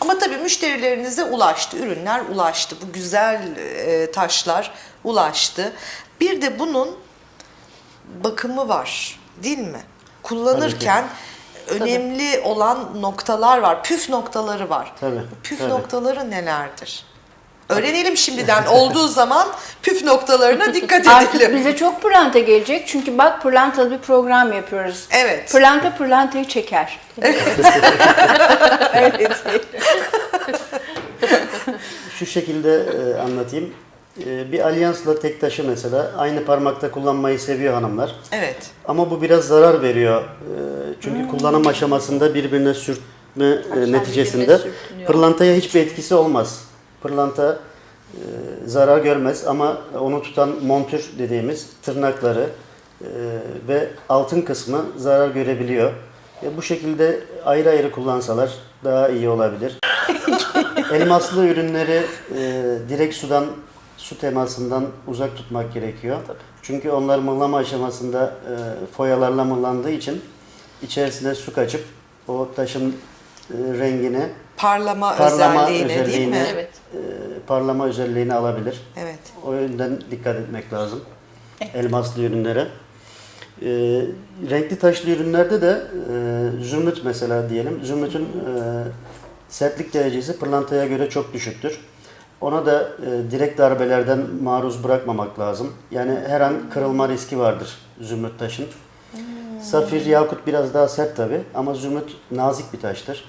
Ama tabii müşterilerinize ulaştı, ürünler ulaştı. Bu güzel e, taşlar ulaştı. Bir de bunun bakımı var değil mi? Kullanırken önemli olan noktalar var, püf noktaları var. Tabii, püf tabii. noktaları nelerdir? Öğrenelim şimdiden olduğu zaman püf noktalarına dikkat Artık edelim. bize çok pırlanta gelecek çünkü bak pırlantalı bir program yapıyoruz. Evet. Pırlanta pırlantayı çeker. Şu şekilde e, anlatayım. E, bir alyansla tek taşı mesela aynı parmakta kullanmayı seviyor hanımlar. Evet. Ama bu biraz zarar veriyor. E, çünkü kullanım aşamasında birbirine sürtme e, neticesinde sürtünüyor. pırlantaya hiçbir etkisi olmaz. Pırlanta e, zarar görmez ama onu tutan montür dediğimiz tırnakları e, ve altın kısmı zarar görebiliyor. E, bu şekilde ayrı ayrı kullansalar daha iyi olabilir. Elmaslı ürünleri e, direkt sudan su temasından uzak tutmak gerekiyor. Çünkü onlar mıhlama aşamasında e, foyalarla mıhlandığı için içerisine su kaçıp o taşın e, rengini, Parlama, parlama özelliğine değil mi? özelliğini, Evet. e, parlama özelliğini alabilir. Evet. O yönden dikkat etmek lazım. Elmaslı ürünlere. E, renkli taşlı ürünlerde de e, zümrüt mesela diyelim. Zümrütün e, sertlik derecesi pırlantaya göre çok düşüktür. Ona da e, direkt darbelerden maruz bırakmamak lazım. Yani her an kırılma riski vardır zümrüt taşın. Safir yakut biraz daha sert tabi ama zümrüt nazik bir taştır.